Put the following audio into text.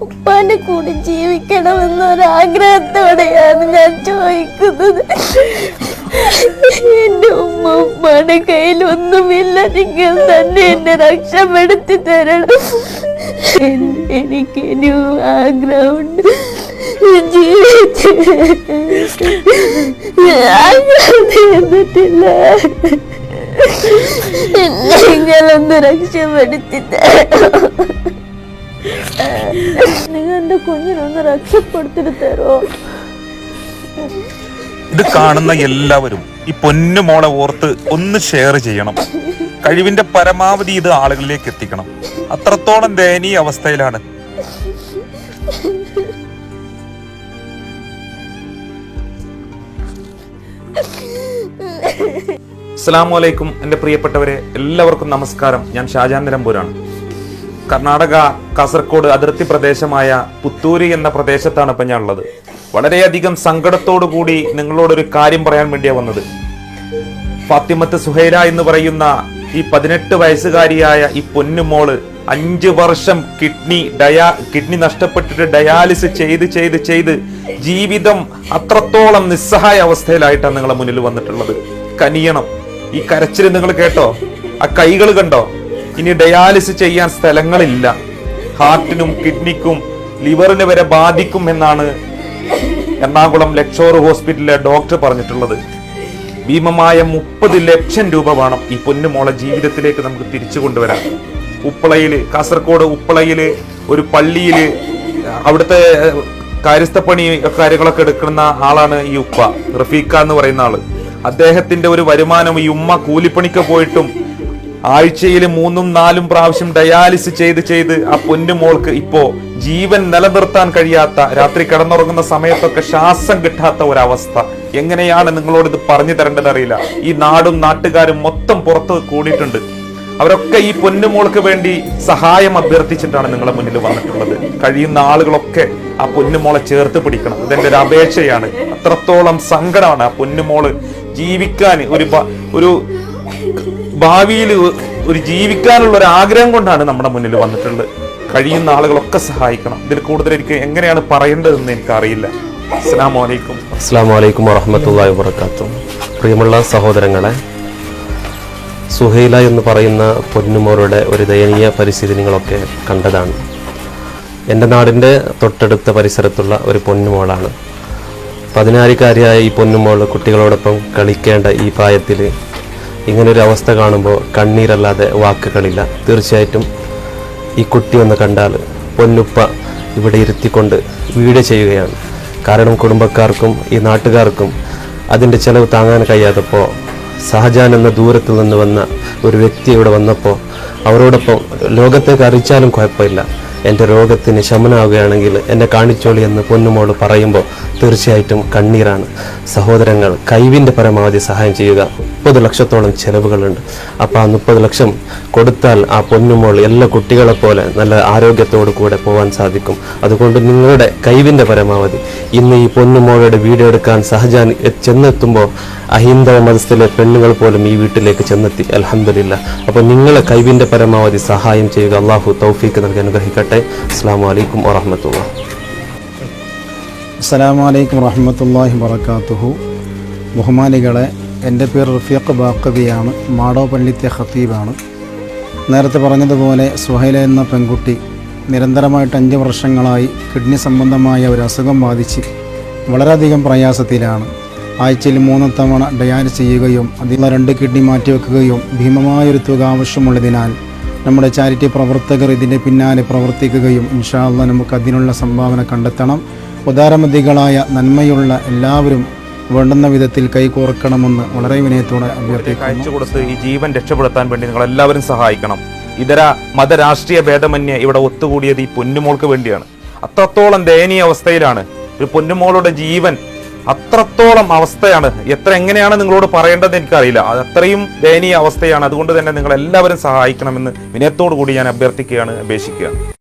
ഉപ്പാന്റെ കൂടി ജീവിക്കണമെന്നൊരാഗ്രഹത്തോടെയാണ് ഞാൻ ചോദിക്കുന്നത്. എന്റെ ഉമ്മ ഉപ്പാന്റെ കയ്യിൽ ഒന്നുമില്ല നിങ്ങൾ തന്നെ എന്നെ രക്ഷപ്പെടുത്തി തരണം. എനിക്ക് ഒരു ആഗ്രഹമുണ്ട്. ജീവിച്ച്. ആഗ്രഹം തീർന്നിട്ടില്ല. എന്നെ നിങ്ങളൊന്ന് രക്ഷപ്പെടുത്തിട്ട് നിങ്ങൾ എന്റെ കുഞ്ഞിനൊന്ന് രക്ഷപ്പെടുത്തിട്ട് തരോ ഇത് കാണുന്ന എല്ലാവരും ഈ പൊന്നു മോളെ ഓർത്ത് ഒന്ന് ഷെയർ ചെയ്യണം. കഴിവിന്റെ പരമാവധി ഇത് ആളുകളിലേക്ക് എത്തിക്കണം. അത്രത്തോളം ദയനീയ അവസ്ഥയിലാണ്. അസ്സാം വലൈക്കും എന്റെ പ്രിയപ്പെട്ടവരെ എല്ലാവർക്കും നമസ്കാരം. ഞാൻ ഷാജാൻ നിലമ്പൂരാണ്. കർണാടക കാസർഗോഡ് അതിർത്തി പ്രദേശമായ പുത്തൂരി എന്ന പ്രദേശത്താണ് ഇപ്പം ഞാൻ ഉള്ളത് വളരെയധികം സങ്കടത്തോടു കൂടി നിങ്ങളോടൊരു കാര്യം പറയാൻ വേണ്ടിയാണ് വന്നത്. ഫാത്തിമത്ത് സുഹൈല എന്ന് പറയുന്ന ഈ പതിനെട്ട് വയസ്സുകാരിയായ ഈ പൊന്നുമോൾ അഞ്ച് വർഷം കിഡ്നി ഡയാ കിഡ്നി നഷ്ടപ്പെട്ടിട്ട് ഡയാലിസിസ് ചെയ്ത് ചെയ്ത് ചെയ്ത് ജീവിതം അത്രത്തോളം നിസ്സഹായ അവസ്ഥയിലായിട്ടാണ് നിങ്ങളെ മുന്നിൽ വന്നിട്ടുള്ളത്. കനിയണം. ഈ കരച്ചിൽ നിങ്ങൾ കേട്ടോ? ആ കൈകൾ കണ്ടോ? ഇനി ഡയാലിസിസ് ചെയ്യാൻ സ്ഥലങ്ങളില്ല. ഹാർട്ടിനും കിഡ്നിക്കും ലിവറിന് വരെ ബാധിക്കും എന്നാണ് എറണാകുളം ലക്ഷോർ ഹോസ്പിറ്റലിലെ ഡോക്ടർ പറഞ്ഞിട്ടുള്ളത്. ഭീമമായ മുപ്പത് ലക്ഷം രൂപ വേണം ഈ പൊന്നുമോളെ ജീവിതത്തിലേക്ക് നമുക്ക് തിരിച്ചു കൊണ്ടുവരാൻ. ഉപ്പളയിൽ കാസർഗോഡ് ഉപ്പളയിൽ ഒരു പള്ളിയിൽ അവിടുത്തെ കാര്യസ്ഥപ്പണി കാര്യങ്ങളൊക്കെ എടുക്കുന്ന ആളാണ് ഈ ഉപ്പ റഫീഖ എന്ന് പറയുന്ന ആൾ. അദ്ദേഹത്തിന്റെ ഒരു വരുമാനം ഈ ഉമ്മ കൂലിപ്പണിക്ക് പോയിട്ടും ആഴ്ചയിൽ മൂന്നും നാലും പ്രാവശ്യം ഡയാലിസ് ചെയ്ത് ചെയ്ത് ആ പൊന്നു മോൾക്ക് ഇപ്പോ ജീവൻ നിലനിർത്താൻ കഴിയാത്ത രാത്രി കിടന്നുറങ്ങുന്ന സമയത്തൊക്കെ ശ്വാസം കിട്ടാത്ത ഒരവസ്ഥ. എങ്ങനെയാണ് നിങ്ങളോട് ഇത് പറഞ്ഞു തരേണ്ടത് അറിയില്ല. ഈ നാടും നാട്ടുകാരും മൊത്തം പുറത്ത് കൂടിയിട്ടുണ്ട്. അവരൊക്കെ ഈ പൊന്നുമോൾക്ക് വേണ്ടി സഹായം അഭ്യർത്ഥിച്ചിട്ടാണ് നിങ്ങളെ മുന്നിൽ വന്നിട്ടുള്ളത്. കഴിയുന്ന ആളുകളൊക്കെ ആ പൊന്നുമോളെ ചേർത്ത് പിടിക്കണം. ഇതെന്റെ ഒരു അപേക്ഷയാണ്. അത്രത്തോളം സങ്കടമാണ് ആ പൊന്നുമോൾ ജീവിക്കാൻ ഒരു ഒരു ഭാവിയിൽ ഒരു ജീവിക്കാനുള്ള ഒരു ആഗ്രഹം കൊണ്ടാണ് നമ്മുടെ മുന്നിൽ വന്നിട്ടുള്ളത്. കഴിയുന്ന ആളുകളൊക്കെ സഹായിക്കണം. ഇതിൽ കൂടുതൽ എനിക്ക് എങ്ങനെയാണ് പറയേണ്ടതെന്ന് എനിക്കറിയില്ല. അസ്സാം വലൈക്കും അസ്സാം വലൈക്കും വാഹമത്തല്ലാ വാത്തു പ്രിയമുള്ള സഹോദരങ്ങളെ സുഹൈല എന്ന് പറയുന്ന പൊന്നുമോരുടെ ഒരു ദയനീയ പരിസ്ഥിതി നിങ്ങളൊക്കെ കണ്ടതാണ്. എന്റെ നാടിന്റെ തൊട്ടടുത്ത പരിസരത്തുള്ള ഒരു പൊന്നുമോളാണ്. പതിനാലിക്കാരിയായ ഈ പൊന്നുമോൾ കുട്ടികളോടൊപ്പം കളിക്കേണ്ട ഈ പ്രായത്തിൽ ഇങ്ങനൊരു അവസ്ഥ കാണുമ്പോൾ കണ്ണീരല്ലാതെ വാക്കുകളില്ല തീർച്ചയായിട്ടും ഈ കുട്ടി ഒന്ന് കണ്ടാൽ പൊന്നുപ്പ ഇവിടെ ഇരുത്തിക്കൊണ്ട് വീട് ചെയ്യുകയാണ്. കാരണം കുടുംബക്കാർക്കും ഈ നാട്ടുകാർക്കും അതിന്റെ ചിലവ് താങ്ങാൻ കഴിയാത്തപ്പോൾ ഷഹജാൻ എന്ന ദൂരത്തിൽ നിന്ന് വന്ന ഒരു വ്യക്തി ഇവിടെ വന്നപ്പോൾ അവരോടൊപ്പം ലോകത്തേക്ക് അറിയിച്ചാലും കുഴപ്പമില്ല. എന്റെ രോഗത്തിന് ശമനാവുകയാണെങ്കിൽ എന്നെ കാണിച്ചോളി എന്ന് പൊന്നുമോൾ പറയുമ്പോൾ തീർച്ചയായിട്ടും കണ്ണീരാണ്. സഹോദരങ്ങൾ കൈവിന്റെ പരമാവധി സഹായം ചെയ്യുക. മുപ്പത് ലക്ഷത്തോളം ചെലവുകളുണ്ട്. അപ്പോൾ ആ മുപ്പത് ലക്ഷം കൊടുത്താൽ ആ പൊന്നുമോൾ എല്ലാ കുട്ടികളെ പോലെ നല്ല ആരോഗ്യത്തോടു കൂടെ പോകാൻ സാധിക്കും. അതുകൊണ്ട് നിങ്ങളുടെ കൈവിന്റെ പരമാവധി. ഇന്ന് ഈ പൊന്നുമോളുടെ വീഡിയോ എടുക്കാൻ സഹജാൻ ചെന്നെത്തുമ്പോൾ അഹിന്ദവ മതസ്ഥിലെ പെണ്ണുങ്ങൾ പോലും ഈ വീട്ടിലേക്ക് ചെന്നെത്തി. അലഹമില്ല അപ്പോൾ നിങ്ങളെ കൈവിന്റെ പരമാവധി സഹായം ചെയ്യുക. അള്ളാഹു തൗഫീക്ക് നൽകി അനുഗ്രഹിക്കട്ടെ. അസ്സാം വലൈക്കും വാഹമത്തുള്ള അസ്സലാമു അലൈക്കും വറഹമത്തല്ലാഹി വർക്കാത്തുഹു ബഹുമാനികളെ എന്റെ പേര് റഫീഖ് ബാക്കവിയാണ്. മാടോ പള്ളിത്തെ ഖത്തീബാണ്. നേരത്തെ പറഞ്ഞതുപോലെ സുഹൈല എന്ന പെൺകുട്ടി നിരന്തരമായിട്ട് അഞ്ച് വർഷങ്ങളായി കിഡ്നി സംബന്ധമായ ഒരു അസുഖം ബാധിച്ച് വളരെയധികം പ്രയാസത്തിലാണ്. ആഴ്ചയിൽ മൂന്ന് തവണ ഡയാലിസ് ചെയ്യുകയും അതിൽ രണ്ട് കിഡ്നി മാറ്റിവെക്കുകയും ഭീമമായൊരു തുക ആവശ്യമുള്ളതിനാൽ നമ്മുടെ ചാരിറ്റി പ്രവർത്തകർ ഇതിന്റെ പിന്നാലെ പ്രവർത്തിക്കുകയും ഇൻഷാ അള്ളാ നമുക്ക് അതിനുള്ള സംഭാവന കണ്ടെത്തണം. ഉദാരമതികളായ നന്മയുള്ള എല്ലാവരും വേണ്ടുന്ന വിധത്തിൽ കൈകോർക്കണമെന്ന് വളരെ വിനയത്തോടെ അഭ്യർത്ഥിക്കുന്നു. അയച്ചു കൊടുത്ത് ഈ ജീവൻ രക്ഷപ്പെടുത്താൻ വേണ്ടി നിങ്ങൾ എല്ലാവരും സഹായിക്കണം. ഇതര മതരാഷ്ട്രീയ ഭേദമന്യേ ഇവിടെ ഒത്തുകൂടിയത് ഈ പൊന്നുമോൾക്ക് വേണ്ടിയാണ്. അത്രത്തോളം ദയനീയ അവസ്ഥയിലാണ്. ഒരു പൊന്നുമോളുടെ ജീവൻ അത്രത്തോളം അവസ്ഥയാണ്. എത്ര എങ്ങനെയാണ് നിങ്ങളോട് പറയേണ്ടത് എനിക്കറിയില്ല. അത് അത്രയും ദയനീയ അവസ്ഥയാണ്. അതുകൊണ്ട് തന്നെ നിങ്ങൾ എല്ലാവരും സഹായിക്കണമെന്ന് വിനയത്തോടു കൂടി ഞാൻ അഭ്യർത്ഥിക്കുകയാണ് അപേക്ഷിക്കുകയാണ്.